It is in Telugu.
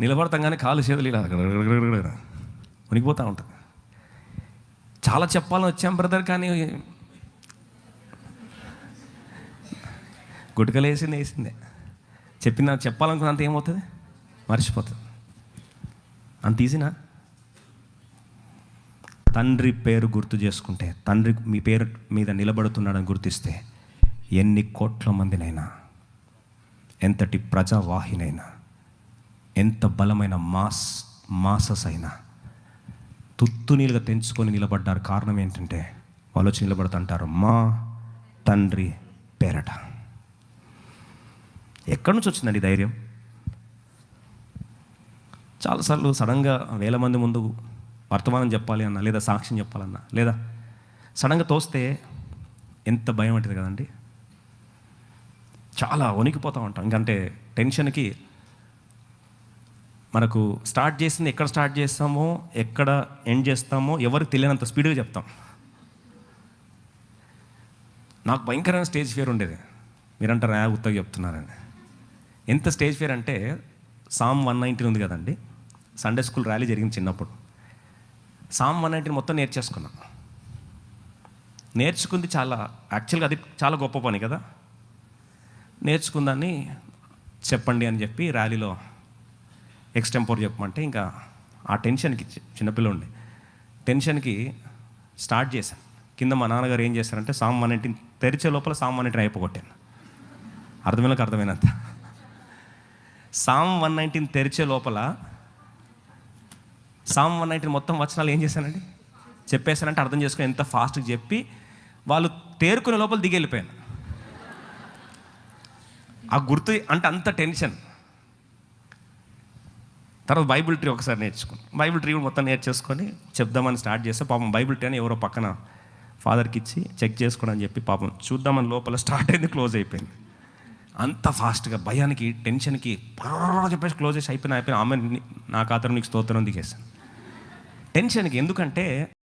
నిలబడతాం కానీ కాలు చేతులు ఇలా వణికిపోతూ ఉంటుంది. చాలా చెప్పాలని వచ్చాం బ్రదర్ కానీ గుటకలు వేసింది వేసిందే చెప్పిన చెప్పాలనుకున్నంత ఏమవుతుంది? మర్చిపోతుంది. అంత ఈజీనా? తండ్రి పేరు గుర్తు చేసుకుంటే తండ్రి మీ పేరు మీద నిలబడుతున్నాడని గుర్తిస్తే ఎన్ని కోట్ల మందినైనా ఎంతటి ప్రజావాహినైనా ఎంత బలమైన మాస్ మాసస్ అయినా తుత్తునీలుగా తెంచుకొని నిలబడ్డారు కారణం ఏంటంటే వాళ్ళు వచ్చి నిలబడుతుంటారు మా తండ్రి పేరట. ఎక్కడి నుంచి వచ్చిందండి ధైర్యం? చాలాసార్లు సడన్గా వేల మంది ముందు వర్తమానం చెప్పాలి అన్నా లేదా సాక్ష్యం చెప్పాలన్నా లేదా సడన్గా తోస్తే ఎంత భయం ఉంటుంది కదండి. చాలా వణికిపోతూ ఉంటాం. ఇంకంటే టెన్షన్కి మనకు స్టార్ట్ చేసింది ఎక్కడ స్టార్ట్ చేస్తామో ఎక్కడ ఎండ్ చేస్తామో ఎవరికి తెలియనంత స్పీడ్గా చెప్తాం. నాకు భయంకరమైన స్టేజ్ ఫియర్ ఉండేది. మీరంటారు ఆ ఉత్తగా చెప్తున్నారని. ఎంత స్టేజ్ ఫియర్ అంటే సామ్ వన్ నైన్టీన్ ఉంది కదండి. సండే స్కూల్ ర్యాలీ జరిగింది చిన్నప్పుడు. సామ్ వన్ నైన్టీన్ మొత్తం నేర్చేసుకున్నా. నేర్చుకుంది చాలా యాక్చువల్గా అది చాలా గొప్ప పని కదా. నేర్చుకుందాన్ని చెప్పండి అని చెప్పి ర్యాలీలో ఎక్స్టెంపోర్ చెప్పమంటే ఇంకా ఆ టెన్షన్కి చిన్నపిల్లండి టెన్షన్కి స్టార్ట్ చేశాను. కింద మా నాన్నగారు ఏం చేశారంటే సామ్ వన్ నైన్టీన్ తెరిచే లోపల సామ్ వన్ అయిపోగొట్టాను అర్థమైనకు అర్థమైనంత. సామ్ వన్ నైన్టీన్ తెరిచే లోపల సామ్ వన్ నైన్టీన్ మొత్తం వచనాలు ఏం చేశానండి చెప్పేశానంటే అర్థం చేసుకుని ఎంత ఫాస్ట్గా చెప్పి వాళ్ళు తేరుకునే లోపల దిగి వెళ్ళిపోయాను. ఆ గుర్తు అంటే అంత టెన్షన్. తర్వాత బైబిల్ ట్రీ ఒకసారి నేర్చుకున్నాను బైబిల్ ట్రీ మొత్తం నేర్చేసుకొని చెప్దామని స్టార్ట్ చేస్తే పాపం బైబిల్ ట్రీ అని ఎవరో పక్కన ఫాదర్కి ఇచ్చి చెక్ చేసుకోండి అని చెప్పి పాపం చూద్దామని లోపల స్టార్ట్ అయింది క్లోజ్ అయిపోయింది. అంత ఫాస్ట్గా భయానికి టెన్షన్కి చెప్పేసి క్లోజ్ చేసి అయిపోయిన అయిపోయిన ఆమె నా ఖాతాలో నీకు స్తోత్రం దిగేసాను టెన్షన్కి ఎందుకంటే